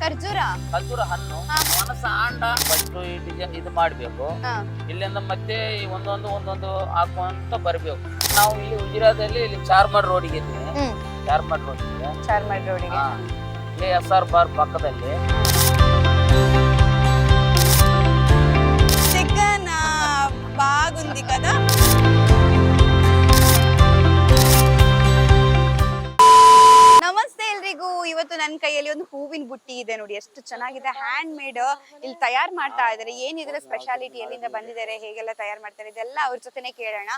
ಖರ್ಜೂರ ಖರ್ಜೂರ ಹಣ್ಣು ಹಾ. ಮನಸ್ಸ ಆಂಡ ಫಸ್ಟ್ ಇದು ಮಾಡ್ಬೇಕು ಹಾ. ಇಲ್ಲಿಂದ ಮತ್ತೆ ಈ ಒಂದೊಂದು ಒಂದೊಂದು ಹಾಕೊಂತ ಬರ್ಬೇಕು ನಾವು ಇಲ್ಲಿ ಉಜಿರಾದಲ್ಲಿ ಇಲ್ಲಿ ಚಾರ್ಮಡ್ ರೋಡಿಗೆ ಇದ್ದೀವಿ ಹ್ಮ್ ಚಾರ್ಮಡ್ ರೋಡಿಗೆ ಚಾರ್ಮಡ್ ರೋಡಿಗೆ ಹಾ. ಇಲ್ಲಿ ಎಸ್ ಆರ್ ಬಾರ್ ಪಕ್ಕದಲ್ಲಿ చికెన్ బాగుంది కదా ನನ್ನ ಕೈಯಲ್ಲಿ ಒಂದು ಹೂವಿನ ಬುಟ್ಟಿ ಇದೆ ನೋಡಿ, ಎಷ್ಟು ಚೆನ್ನಾಗಿದೆ. ಹ್ಯಾಂಡ್ ಮೇಡ್ ಇಲ್ಲಿ ತಯಾರು ಮಾಡ್ತಾ ಇದ್ದಾರೆ. ಏನಿದ್ರೆ ಸ್ಪೆಷಾಲಿಟಿ ಎಲ್ಲಿಂದ ಬಂದಿದ್ದಾರೆ, ಹೇಗೆಲ್ಲ ತಯಾರು ಮಾಡ್ತಾರೆ, ಇದೆಲ್ಲ ಅವ್ರ ಜೊತೆನೆ ಕೇಳೋಣ.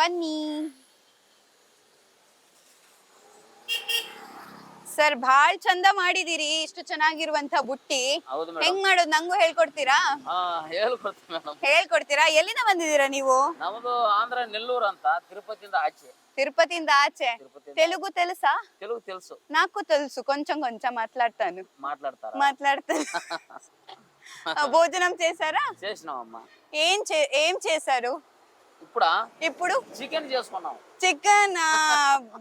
ಬನ್ನಿ. ಸರ್ ಭಾಳ್ ಚಂದ ಮಾಡಿದಿರಿ ಇಷ್ಟು ಚೆನ್ನಾಗಿರುವಂತ ಬುಟ್ಟಿ ಹೌದು ಮೇಡಮ್ ಹೆಂಗ್ ಮಾಡೋದು ನಂಗೂ ಹೇಳ್ಕೊಡ್ತೀರಾ ಹಾ ಹೇಳ್ಕೊಡ್ತೀನಿ ಮೇಡಮ್ ಹೇಳ್ಕೊಡ್ತೀರಾ ಎಲ್ಲಿಂದ ಬಂದಿದ್ದೀರಾ ನೀವು ನಮ್ದು ಆಂಧ್ರ ನೆಲ್ಲೂರು ಅಂತ ತಿರುಪತಿಯಿಂದ ಆಚೆ తిరుపతింద ఆచే తిరుపతి తెలుగు తెలుసా తెలుగు తెలుసు నాకు తెలుసు కొంచెం కొంచెం మాట్లాడతాను మాట్లాడతారా మాట్లాడతాను ఆ, భోజనం చేశారా చేసినామమ్మా ఏం చే ఏం చేశారు ఇప్పుడా ఇప్పుడు చికెన్ చేసుకున్నాం చికెన్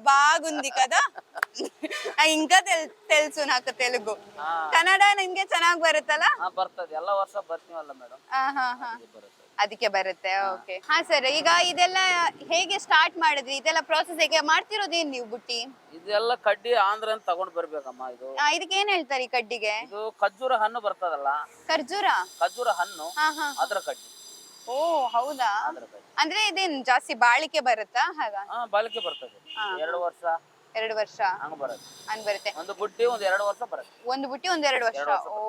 బాగుంది కదా ಆ, ఇంకా తెల్- తెలుసు నాకు తెలుగు ಆ, ಕನ್ನಡ ನಿಮ್ಗೆ ಚೆನ್ನಾಗಿ ಬರುತ್ತಲ್ಲ ಆ, ಬರ್ತದೆ ಎಲ್ಲ ವರ್ಷ ಬರ್ತೀವಲ್ಲ ಮೇಡಮ್ ಆಹಾಹಾ. ಬರುತ್ತೆ ಅದಕ್ಕೆ ಬರುತ್ತೆ ಓಕೆ ಹಾ ಸರ್ ಈಗ ಇದೆಲ್ಲ ಹೇಗೆ ಸ್ಟಾರ್ಟ್ ಮಾಡಿದ್ರಿ ಇದೆಲ್ಲ ಪ್ರಾಸೆಸ್ ಹೇಗೆ ಮಾಡ್ತಿರೋದೇನ್ ನೀವು ಬುಟ್ಟಿ ಇದೆಲ್ಲ ಕಡ್ಡಿ ಆಂಧ್ರ ಅಂತ ತಗೊಂಡ್ ಬರ್ಬೇಕಮ್ಮ ಇದು ಆ, ಇದಕ್ಕೆ ಏನ್ ಹೇಳ್ತಾರೆ ಈ ಕಡ್ಡಿಗೆ ಇದು ಖರ್ಜೂರ ಹಣ್ಣು ಬರ್ತದಲ್ಲ ಖರ್ಜೂರ ಖರ್ಜೂರ ಹಣ್ಣು ಹಾ ಹಾ ಅದ್ರ ಕಡ್ಡಿ ಓ ಹೌದಾ? ಅಂದ್ರೆ ಇದೇನ್ ಜಾಸ್ತಿ ಬಾಳಿಕೆ ಬರುತ್ತಾ? ಹಾಗ? ಹಾ ಬಾಳಿಕೆ ಬರ್ತದೆ. ಹಾ. ಎರಡು ವರ್ಷ. ಎರಡು ವರ್ಷ? ಹಂಗ ಬರುತ್ತೆ. ಅನ್ ಬರುತ್ತೆ. ಒಂದು ಬುಟ್ಟಿ ಒಂದ್ ಎರಡು ವರ್ಷ ಬರುತ್ತೆ. ಒಂದು ಬುಟ್ಟಿ ಒಂದ್ ಎರಡು ವರ್ಷ? ಓ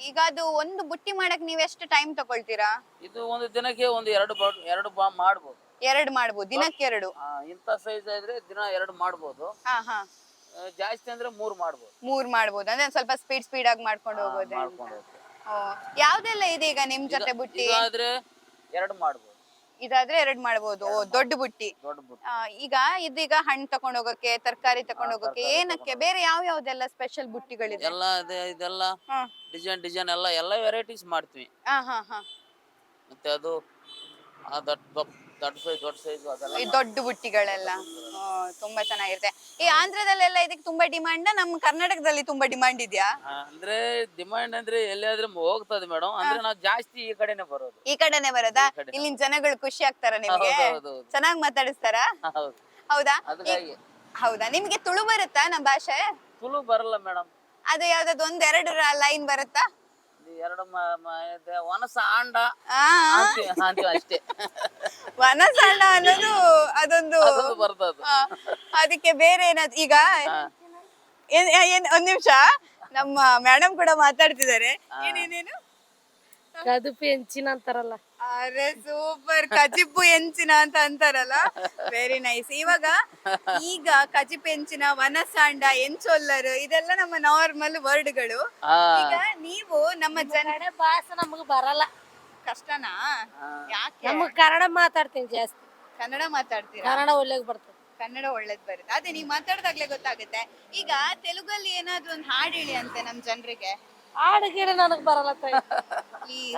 ಈಗ ಅದು ಒಂದು ಬುಟ್ಟಿ ಮಾಡಕ್ ನೀವ್ ಎಷ್ಟು ಟೈಮ್ ತಗೊಳ್ತೀರಾ? ಇದು ಒಂದು ದಿನಕ್ಕೆ ಒಂದು ಎರಡು ಬಾ ಎರಡು ಬಾ ಮಾಡ್ಬೋದು. ಎರಡು ಮಾಡ್ಬೋದು ದಿನಕ್ಕೆ ಎರಡು? ಆ, ಇಂಥ ಸೈಜ್ ಇದ್ರೆ ದಿನ ಎರಡು ಮಾಡ್ಬೋದು. ಹಾ ಹಾ. ಆ, ಜಾಸ್ತಿ ಅಂದ್ರೆ ಮೂರ್ ಮಾಡ್ಬೋದು. ಮೂರ್ ಮಾಡ್ಬೋದು ಅಂದ್ರೆ ಒಂದ್ ಸ್ವಲ್ಪ ಸ್ಪೀಡ್ ಸ್ಪೀಡ್ ಆಗಿ ಮಾಡ್ಕೊಂಡು ಹೋಗೋದು ಮಾಡ್ಕೊಂಡು ಓ ಯಾವ್ದೆಲ್ಲ ಇದೆ ಈಗ ನಿಮ್ ಜೊತೆ ಬುಟ್ಟಿ? ಇದಾದ್ರೆ ಎರಡು ಮಾಡ್ಬೋದು. ಇದಾದ್ರೆ ಎರಡ್ ಮಾಡ್ಬೋದು. ಓ ದೊಡ್ಡ ಬುಟ್ಟಿ. ದೊಡ್ಡ ಬುಟ್ಟಿ. ಆ, ಈಗ ಇದೀಗ ಹಣ್ಣು ತಕೊಂಡ್ ಹೋಗಕ್ಕೆ ತರಕಾರಿ ತಕೊಂಡ್ ಹೋಗಕ್ಕೆ ಏನಕ್ಕೆ? ಬೇರೆ ಯಾವ ಯಾವ್ದೆಲ್ಲ ಸ್ಪೆಷಲ್ ಬುಟ್ಟಿಗಳಿದೆ? ಎಲ್ಲ ಇದೆ ಇದೆಲ್ಲ ಹಾ. ಡಿಸೈನ್ ಡಿಸೈನ್ ಎಲ್ಲ ಎಲ್ಲ ವೆರೈಟೀಸ್ ಮಾಡ್ತೀವಿ. ಆ, ಹಾ ಹಾ. ಮತ್ತೆ ಅದು ಆ ದೊಡ್ಡ ಸೈಜ್ ದೊಡ್ಡ ಸೈಜ್ ಅದೆಲ್ಲ ಈ ದೊಡ್ಡ ಬುಟ್ಟಿಗಳೆಲ್ಲ. ತುಂಬಾ ಚೆನ್ನಾಗಿರುತ್ತೆ. ಈ ಆಂಧ್ರದಲ್ಲೆಲ್ಲ ಇದಕ್ಕೆ ತುಂಬಾ ಡಿಮಾಂಡ್ ನಮ್ಮ ಕರ್ನಾಟಕದಲ್ಲಿ ತುಂಬಾ ಡಿಮಾಂಡ್ ಇದೆಯಾ? ಆ, ಅಂದ್ರೆ ಡಿಮಾಂಡ್ ಅಂದ್ರೆ ಎಲ್ಲಿಯಾದ್ರೆ ಹೋಗ್ತದೆ ಮೇಡಮ್ ಅಂದ್ರೆ ನಾವು ಜಾಸ್ತಿ ಈ ಕಡೆನೆ ಬರೋದು. ಈ ಕಡೆನೆ ಬರೋದಾ? ಈ ಕಡೆ. ಇಲ್ಲಿನ ಜನಗಳು ಖುಷಿ ಆಗ್ತಾರ ನಿಮ್ಗೆ? ಹೌದು, ಹೌದು, ಹೌದು. ಚೆನ್ನಾಗಿ ಮಾತಾಡಿಸ್ತಾರಾ? ಹೌದು. ಹೌದಾ? ಅದಕ್ಕಾಗಿ. ಹೌದಾ? ನಿಮ್ಗೆ ತುಳು ಬರುತ್ತಾ ನಮ್ಮ ಭಾಷೆ? ತುಳು ಬರಲ್ಲ ಮೇಡಮ್ ಅದು ಯಾವ್ದಾದ್ರು ಒಂದ್ ಎರಡು ಲೈನ್ ಬರುತ್ತಾ? ಎರಡು ಮ- ಮ- ಇದೆ, ಒನಸ ಆಂಡ. ಆ. ಅಂತೀವಿ ಅಂತೀವಿ ಅಷ್ಟೇ. ವನಸಣ್ಣ ಅನ್ನೋದು ಅದೊಂದು ಅದೊಂದು ಬರ್ತದ ಆ, ಅದಕ್ಕೆ ಬೇರೆ ಏನಾದ್ರು ಈಗ ಏನ್ ಏನ್ ಒಂದ್ ನಿಮಿಷ. ನಮ್ಮ ಮೇಡಮ್ ಕೂಡ ಮಾತಾಡ್ತಿದ್ದಾರೆ. ಏನೇನೇನು? ಕದುಪು ಹೆಂಚಿನ ಅಂತಾರಲ್ಲ. ಅರೆ ಸೂಪರ್. ಕಜಿಪು ಎಂಚಿನ ಅಂತ ಅಂತಾರಲ್ಲ? ವೆರಿ ನೈಸ್ ಇವಾಗ ಈಗ ಕಚಿಪ್ ಹೆಂಚಿನ ವನಸಾಂಡ ಎಂಚೊಲ್ಲರ್ ಇದೆಲ್ಲ ನಮ್ಮ ನಾರ್ಮಲ್ ವರ್ಡ್ಗಳು ಈಗ ನೀವು ನಮ್ಮ ಜನ ಕನ್ನಡ ಭಾಷೆ ನಮಗ್ ಬರಲ್ಲ. ಕಷ್ಟನಾ? ಯಾಕೆ? ನಮಗ್ ಕನ್ನಡ ಮಾತಾಡ್ತೀನಿ ಜಾಸ್ತಿ. ಕನ್ನಡ ಮಾತಾಡ್ತೀರಾ? ಕನ್ನಡ ಒಳ್ಳೆಗ್ ಬರ್ತದೆ. ಕನ್ನಡ ಒಳ್ಳೇದ್ ಬರುತ್ತೆ. ಅದೇ ನೀವು ಮಾತಾಡ್ದಾಗ್ಲೇ ಗೊತ್ತಾಗುತ್ತೆ. ಈಗ ತೆಲುಗಲ್ಲಿ ಏನಾದ್ರೂ ಒಂದು ಹಾಡು ಹೇಳಿ ಅಂತೆ ನಮ್ ಜನರಿಗೆ. ಹಾಡು ಗೀಡು ನನಗ್ ಬರಲ್ಲ ತಾಯಿ.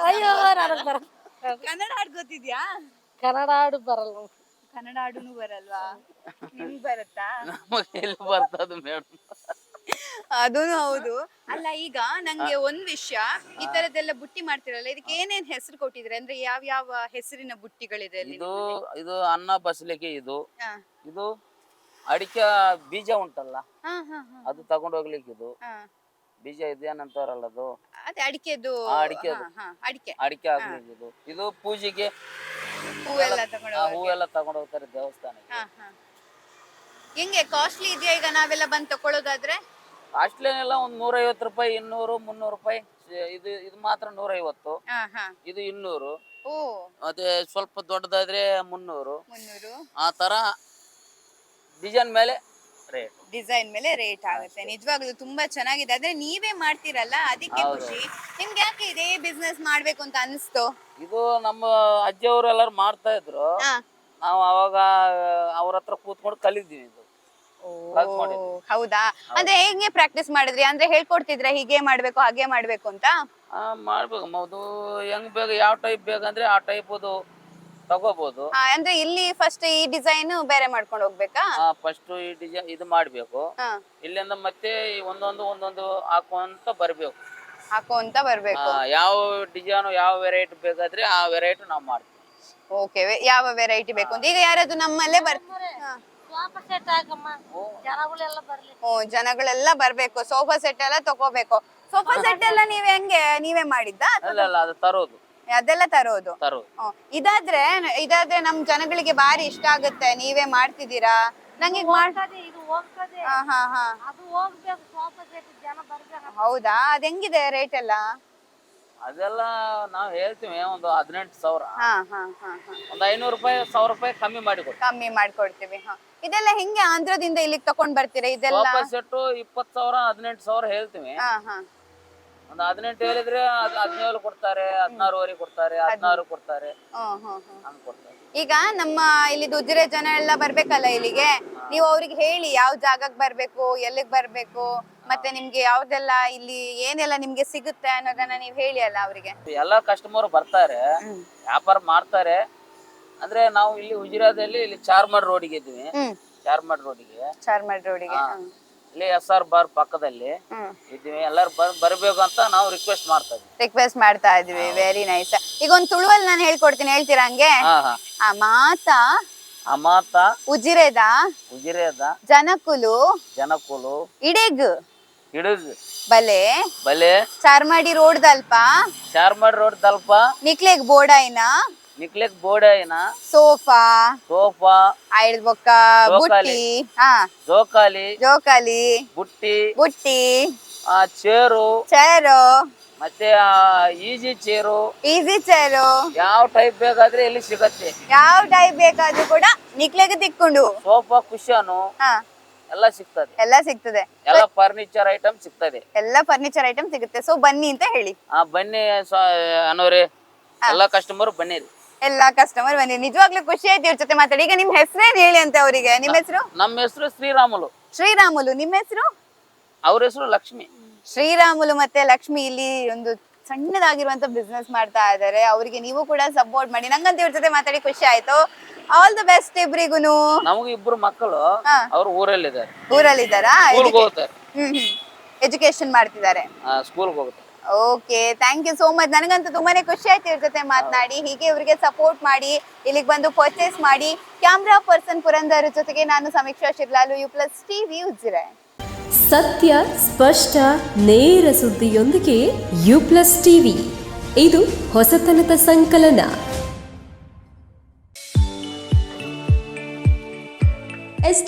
ಅಯ್ಯೋ ನನಗ್ ಬರಲ್ಲ. ಕನ್ನಡ ಹಾಡ್ ಗೊತ್ತಿದ್ಯಾ? ಕನ್ನಡ ಹಾಡು ಬರಲ್ಲ. ಕನ್ನಡ ಹಾಡುನು ಬರಲ್ವಾ? ನಿಮ್ಗ್ ಬರುತ್ತಾ? ನಮಗೆ ಎಲ್ಲಿ ಬರ್ತದೆ ಮೇಡಮ್. ಅದೂನು ಹೌದು. ಅಲ್ಲ ಈಗ ನಂಗೆ ಒಂದ್ ವಿಷಯ ಈ ತರದೆಲ್ಲ ಬುಟ್ಟಿ ಮಾಡ್ತಿರಲ್ಲ ಇದಕ್ಕೆ ಏನೇನ್ ಹೆಸರು ಕೊಟ್ಟಿದ್ರೆ ಅಂದ್ರೆ ಯಾವ ಯಾವ ಹೆಸರಿನ ಬುಟ್ಟಿಗಳಿದೆ ಅಲ್ಲಿ ಇದು ಇದು ಅನ್ನ ಬಸಲಿಗೆ ಇದು. ಹಾ. ಇದು ಅಡಿಕೆ ಬೀಜ ಉಂಟಲ್ಲ ಹಾ ಹಾ ಹಾ. ಅದು ತಗೊಂಡ್ ಹೋಗ್ಲಿಕ್ಕೆ ಇದು. ಹಾ. ಬೀಜ ಇದೇನಂತಾರಲ್ಲ ಅದು? ಅದೇ ಅಡಿಕೆದು ಆ, ಅಡಿಕೆದು. ಹಾ, ಹಾ, ಅಡಿಕೆ. ಅಡಿಕೆ ಆಗ್ಲಿಕ್ಕೆ ಇದು ಪೂಜೆಗೆ ಹೂವೆಲ್ಲ ತಗೊಂಡು ಆ ಹೂವೆಲ್ಲ ತಗೊಂಡ್ ಹೋಗ್ತಾರೆ ದೇವಸ್ಥಾನಕ್ಕೆ. ಹಾ ಹಾ. ಹೆಂಗೆ ಕಾಸ್ಟ್ಲಿ ಇದೆಯಾ ಈಗ ನಾವೆಲ್ಲ ಬಂದ್ ತಕೊಳ್ಳೋದಾದ್ರೆ ಅಷ್ಟೇನೆಲ್ಲ ಒಂದ್ ನೂರೈವತ್ತು ರೂಪಾಯಿ ಇನ್ನೂರು ಮುನ್ನೂರು ರೂಪಾಯಿ ಇದು ಇದು ಮಾತ್ರ ನೂರೈವತ್ತು. ಹಾ ಹಾ. ಇದು ಇನ್ನೂರು. ಓ. ಮತ್ತೆ ಸ್ವಲ್ಪ ದೊಡ್ಡದಾದ್ರೆ ಮುನ್ನೂರು. ಮುನ್ನೂರು. ಆ ತರ ಡಿಸೈನ್ ಮೇಲೆ ಡಿಸೈನ್ ಮೇಲೆ ರೇಟ್ ಆಗುತ್ತೆ. ನಿಜವಾಗ್ಲೂ ತುಂಬಾ ಚೆನ್ನಾಗಿದೆ. ಆದ್ರೆ ನೀವೇ ಮಾಡ್ತೀರಲ್ಲ? ಅದಕ್ಕೆ. ಖುಷಿ. ನಿಮ್ಗೆ ಯಾಕೆ ಇದೇ ಬಿಸ್ನೆಸ್ ಮಾಡ್ಬೇಕು ಅಂತ ಅನಿಸ್ತು? ಇದು ನಮ್ಮ ಅಜ್ಜಿಯವರು ಎಲ್ಲರೂ ಮಾಡ್ತಾ ಇದ್ರು. ನಾವು ಅವಾಗ ಅವ್ರ ಹತ್ರ ಕೂತ್ಕೊಂಡು ಕಲಿದ್ವಿ ಇದು. ಹೌದಾ? ಅಂದ್ರೆ ಹೇಗೆ ಪ್ರಾಕ್ಟೀಸ್ ಮಾಡಿದ್ರಿ? ಅಂದ್ರೆ ಹೇಳ್ಕೊಡ್ತಿದ್ರ ಹೀಗೆ ಮಾಡ್ಬೇಕು ಹಾಗೆ ಮಾಡ್ಬೇಕು ಅಂತ? ಮಾಡ್ಬೇಕು. ಅದು ಹೆಂಗ್ ಬೇಗ ಯಾವ ಟೈಪ್ ಬೇಕಂದ್ರೆ ಆ ಟೈಪ್ ಅದು ತಗೋಬಹುದು ಹಾ, ಅಂದ್ರೆ ಇಲ್ಲಿ ಫಸ್ಟ್ ಈ ಡಿಸೈನ್ ಬೇರೆ ಮಾಡ್ಕೊಂಡು ಹೋಗ್ಬೇಕಾ? ಫಸ್ಟ್ ಈ ಡಿಸೈನ್ ಇದು ಮಾಡ್ಬೇಕು. ಹಾ. ಇಲ್ಲಿಂದ ಮತ್ತೆ ಈ ಒಂದೊಂದು ಒಂದೊಂದು ಹಾಕುವಂತ ಬರ್ಬೇಕು. ಹಾಕೋಂತ ಬರ್ಬೇಕು. ಆ, ಯಾವ ಡಿಸೈನ್ ಯಾವ ವೆರೈಟಿ ಬೇಕಾದ್ರೆ ಆ ವೆರೈಟಿ ನಾವು ಮಾಡ್ತೀವಿ. ಓಕೆ ಯಾವ ವೆರೈಟಿ ಬೇಕು ಅಂತ. ಈಗ ಯಾರಾದ್ರೂ ನಮ್ಮಲ್ಲೇ ಬರ್ತಾರೆ ಹಾ. ಸ್ವಾಪ ಸೆಟ್ ಜನಗಳೆಲ್ಲ ಬರ್ಲಿ. ಓ ಜನಗಳೆಲ್ಲ ಬರ್ಬೇಕು. ಸೋಫಾ ಸೆಟ್ ಎಲ್ಲ ತಗೋಬೇಕು. ಸೋಫಾ ಸೆಟ್ ಎಲ್ಲ ನೀವ್ ಹೆಂಗೆ ನೀವೇ ಮಾಡಿದ್ದ ಅಲ್ಲ ಅಲ್ಲ ಅದು ತರೋದು. ಅದೆಲ್ಲ ತರೋದು. ತರೋದು. ಇದಾದ್ರೆ ಇದಾದ್ರೆ ನಮ್ ಜನಗಳಿಗೆ ಬಾರಿ ಇಷ್ಟ ಆಗುತ್ತೆ. ನೀವೇ ಮಾಡ್ತಿದ್ದೀರಾ? ನಂಗೆ ಈಗ ಮಾಡ್ ಹೋಗ್ತದೆ, ಇದು ಹೋಗ್ತದೆ. ಹಾ ಹಾ ಹಾ. ಅದು ಹೋಗ್ಬೇಕು ಸ್ವಾಪ ಸೆಟ್ ಜನ ಬರ್ಬೇಕು ಹೌದಾ? ಅದ್ ಹೆಂಗಿದೆ ರೇಟ್ ಎಲ್ಲ? ಅದೆಲ್ಲ ನಾವ್ ಹೇಳ್ತೀವಿ ಒಂದು ಹದಿನೆಂಟು ಸಾವಿರ. ಹಾ ಹಾ ಹಾ ಹಾ. ಒಂದು ಐನೂರು ರೂಪಾಯಿ ಸಾವಿರ ರೂಪಾಯಿ ಕಮ್ಮಿ ಮಾಡಿ ಕೊಡ್ತೀವಿ ಕಮ್ಮಿ ಮಾಡ್ಕೊಡ್ತೀವಿ ಹಾ. ಇದೆಲ್ಲ ಹೆಂಗೆ ಆಂಧ್ರದಿಂದ ಇಲ್ಲಿಗೆ ತಕೊಂಡ್ ಬರ್ತೀರಾ ಇದೆಲ್ಲ? ಸೋಫಾ ಸೆಟ್ಟು ಇಪ್ಪತ್ತು ಸಾವಿರ ಹದಿನೆಂಟು ಸಾವಿರ ಹೇಳ್ತೀವಿ. ಹಾ ಹಾ. ಒಂದು ಹದಿನೆಂಟು ಹೇಳಿದ್ರೆ ಅದು ಹದಿನೇಳು ಕೊಡ್ತಾರೆ ಹದಿನಾರುವರೆ ಕೊಡ್ತಾರೆ ಹದಿನಾರು ಕೊಡ್ತಾರೆ. ಹ್ಮ್ ಹ್ಮ್ ಹ್ಮ್ ಹಂಗ್ ಕೊಡ್ತಾರೆ. ಈಗ ನಮ್ಮ ಇಲ್ಲಿ ದುಜರೆ ಜನ ಎಲ್ಲ ಬರ್ಬೇಕಲ್ಲ ಇಲ್ಲಿಗೆ? ನೀವು ಅವ್ರಿಗೆ ಹೇಳಿ ಯಾವ ಜಾಗಕ್ಕೆ ಬರ್ಬೇಕು ಎಲ್ಲಿಗ್ ಬರ್ಬೇಕು ಮತ್ತೆ ನಿಮ್ಗೆ ಯಾವ್ದೆಲ್ಲ ಇಲ್ಲಿ ಏನೆಲ್ಲ ನಿಮ್ಗೆ ಸಿಗುತ್ತೆ ಅನ್ನೋದನ್ನ ನೀವು ಹೇಳಿ ಅಲ್ಲ ಅವ್ರಿಗೆ? ಎಲ್ಲಾ ಕಸ್ಟಮರ್ ಬರ್ತಾರೆ ವ್ಯಾಪಾರ ಮಾಡ್ತಾರೆ. ಅಂದ್ರೆ ನಾವು ಇಲ್ಲಿ ಉಜಿರಾದಲ್ಲಿ ಇಲ್ಲಿ ಚಾರ್ಮಡ್ ರೋಡಿಗೆ ಇದ್ವಿ ಹ್ಮ್. ಚಾರ್ಮಡ್ ರೋಡಿಗೆ. ಚಾರ್ಮಡ್ ರೋಡಿಗೆ ಇಲ್ಲಿ ಎಸ್ ಆರ್ ಬಾರ್ ಪಕ್ಕದಲ್ಲಿ. ಇದ್ದೀವಿ. ಎಲ್ಲರೂ ಬರ್ ಬರ್ಬೇಕು ಅಂತ ನಾವು ರಿಕ್ವೆಸ್ಟ್ ಮಾಡ್ತಾ ಇದ್ವಿ ರಿಕ್ವೆಸ್ಟ್ ಮಾಡ್ತಾ ಇದ್ವಿ ವೆರಿ ನೈಸ್ ಈಗ ಒಂದು ತುಳುವಲ್ಲಿ ನಾನು ಹೇಳ್ಕೊಡ್ತೀನಿ. ಹೇಳ್ತೀರಾ ಹಂಗೆ? ಆ ಹಾ. ಆ ಮಾತ ಅಮಾತ ಉಜಿರೆದ ಉಜಿರೆದ ಜನಕುಲು ಜನಕುಲು ಇಡೆಗ್. ಹಿಡುಗ್ ಬಲೆ ಬಲೆ. ಚಾರ್ಮಾಡಿ ರೋಡ್ ದಲ್ಪ ಚಾರ್ಮಾಡಿ ರೋಡ್ ದಲ್ಪ. ನಿಕ್ಲೆಗ್ ಬೋಡಾಯ್ನ ನಿಕ್ಲೆಕ್ ಏನ? ಸೋಫಾ ಸೋಫಾ ಐದ್ ಬೊಕ್ಕ ಬುಟ್ಟಿ ಹಾ. ಜೋಕಾಲಿ. ಜೋಕಾಲಿ. ಬುಟ್ಟಿ. ಬುಟ್ಟಿ. ಆ ಚೇರು. ಚೇರು. ಮತ್ತೆ ಈಜಿ ಚೇರು. Easy chair. ಯಾವ ಟೈಪ್ ಬೇಕಾದ್ರೆ ಇಲ್ಲಿ ಸಿಗತ್ತೆ. ಯಾವ ಟೈಪ್ ಬೇಕಾದ್ರೂ ಕೂಡ ನಿಕ್ಲೆಗೆ ತಿಕ್ಕೊಂಡು ಸೋಫಾ ಕುಶನು ಹಾ. ಎಲ್ಲ ಸಿಗ್ತದೆ. ಎಲ್ಲ ಸಿಗ್ತದೆ. ಎಲ್ಲ ಫರ್ನಿಚರ್ ಐಟಮ್ ಸಿಗ್ತದೆ. ಎಲ್ಲ ಫರ್ನಿಚರ್ ಐಟಮ್ ಸಿಗುತ್ತೆ. ಸೊ ಬನ್ನಿ ಅಂತ ಹೇಳಿ. ಆ ಬನ್ನಿ ಅನ್ನೋರಿ ಎಲ್ಲ ಕಸ್ಟಮರ್ ಬನ್ನಿರಿ ಎಲ್ಲಾ ಕಸ್ಟಮರ್ ಬನ್ನಿ. ನಿಜವಾಗ್ಲೂ ಖುಷಿ ಆಯ್ತು ಇವ್ರ ಜೊತೆ ಮಾತಾಡಿ. ಈಗ ನಿಮ್ ಹೆಸರೇನ್ ಹೇಳಿ ಅಂತ ಅವರಿಗೆ? ನಿಮ್ ಹೆಸರು? ನಮ್ಮ ಹೆಸರು ಶ್ರೀರಾಮುಲು. ಶ್ರೀರಾಮುಲು. ನಿಮ್ ಹೆಸರು? ಅವ್ರ ಹೆಸರು ಲಕ್ಷ್ಮಿ. ಶ್ರೀರಾಮುಲು ಮತ್ತೆ ಲಕ್ಷ್ಮಿ ಇಲ್ಲಿ ಒಂದು ಸಣ್ಣದಾಗಿರುವಂತ ಬಿಸ್ನೆಸ್ ಮಾಡ್ತಾ ಇದಾರೆ. ಅವರಿಗೆ ನೀವು ಕೂಡ ಸಪೋರ್ಟ್ ಮಾಡಿ. ನಂಗಂತ ಇವ್ರ ಜೊತೆ ಮಾತಾಡಿ ಖುಷಿ ಆಯ್ತು. ಆಲ್ ದ ಬೆಸ್ಟ್ ಇಬ್ರಿಗೂನು. ನಮಗೆ ಇಬ್ರು ಮಕ್ಕಳು. ಅವ್ರು ಊರಲ್ಲಿದ್ದಾರೆ. ಊರಲ್ಲಿದ್ದಾರಾ? ಎಜುಕೇಶನ್ ಮಾಡ್ತಿದ್ದಾರೆ. ಸ್ಕೂಲ್ಗೆ ಹೋಗ್ತಾರೆ. Okay thank you so much ನನಗಂತೂ ತುಂಬಾನೇ ಖುಷಿ ಆಯ್ತು ಇವ್ರ ಜೊತೆ ಮಾತನಾಡಿ. ಹೀಗೆ ಇವರಿಗೆ ಸಪೋರ್ಟ್ ಮಾಡಿ, ಇಲ್ಲಿಗೆ ಬಂದು ಪರ್ಚೇಸ್ ಮಾಡಿ ಕ್ಯಾಮ್ರಾ ಪರ್ಸನ್ ಪುರಂದರ ಜೊತೆಗೆ ನಾನು Samiksha Shirlalu U plus TV Ujire. ಸತ್ಯ, ಸ್ಪಷ್ಟ, ನೇರ ಸುದ್ದಿಯೊಂದಿಗೆ ಯು ಪ್ಲಸ್ ಟಿವಿ ಇದು ಹೊಸತನದ ಸಂಕಲನ.